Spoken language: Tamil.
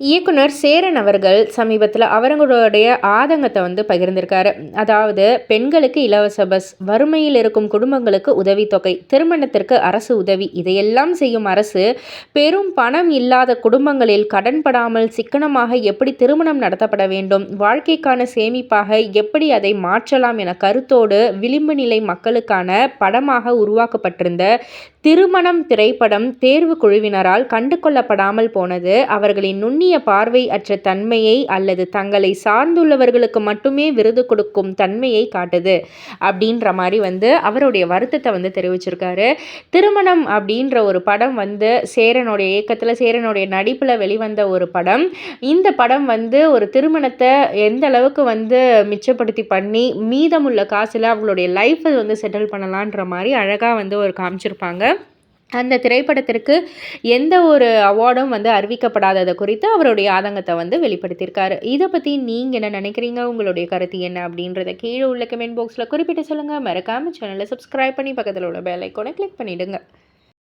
இயக்குனர் சேரன் அவர்கள் சமீபத்தில் அவர்களுடைய ஆதங்கத்தை வந்து பகிர்ந்திருக்காரு. அதாவது பெண்களுக்கு இலவச பஸ் வறுமையில் இருக்கும் குடும்பங்களுக்கு உதவித்தொகை திருமணத்திற்கு அரசு உதவி இதையெல்லாம் செய்யும் அரசு பெரும் பணம் இல்லாத குடும்பங்களில் கடன்படாமல் சிக்கனமாக எப்படி திருமணம் நடத்தப்பட வேண்டும் வாழ்க்கைக்கான சேமிப்பாக எப்படி அதை மாற்றலாம் என கருத்தோடு விளிம்பு நிலை மக்களுக்கான படமாக உருவாக்கப்பட்டிருந்த திருமணம் திரைப்படம் தேர்வு குழுவினரால் கண்டு கொள்ளப்படாமல் போனது அவர்களின் நுண்ணிய பார்வை அற்ற தன்மையை அல்லது தங்களை சார்ந்துள்ளவர்களுக்கு மட்டுமே விருது கொடுக்கும் தன்மையை காட்டுது அப்படின்ற மாதிரி வந்து அவருடைய வருத்தத்தை வந்து தெரிவிச்சிருக்காரு. திருமணம் அப்படின்ற ஒரு படம் வந்து சேரனுடைய இயக்கத்தில் சேரனுடைய நடிப்பில் வெளிவந்த ஒரு படம். இந்த படம் வந்து ஒரு திருமணத்தை எந்த அளவுக்கு வந்து மிச்சப்படுத்தி பண்ணி மீதமுள்ள காசில் அவங்களுடைய லைஃப்பை வந்து செட்டில் பண்ணலான்ற மாதிரி அழகாக வந்து ஒரு காமிச்சிருப்பாங்க. அந்த திரைப்படத்திற்கு எந்த ஒரு அவார்டும் வந்து அறிவிக்கப்படாதது குறித்து அவருடைய ஆதங்கத்தை வந்து வெளிப்படுத்தியிருக்காரு. இதை பற்றி நீங்கள் என்ன நினைக்கிறீங்க? உங்களுடைய கருத்து என்ன? அப்படின்றத கீழே உள்ள கமெண்ட் பாக்ஸில் குறிப்பிட்டு சொல்லுங்கள் மறக்காமல் சேனலை சப்ஸ்கிரைப் பண்ணி பக்கத்தில் உள்ள பெல் ஐக்கோனை கிளிக் பண்ணிவிடுங்க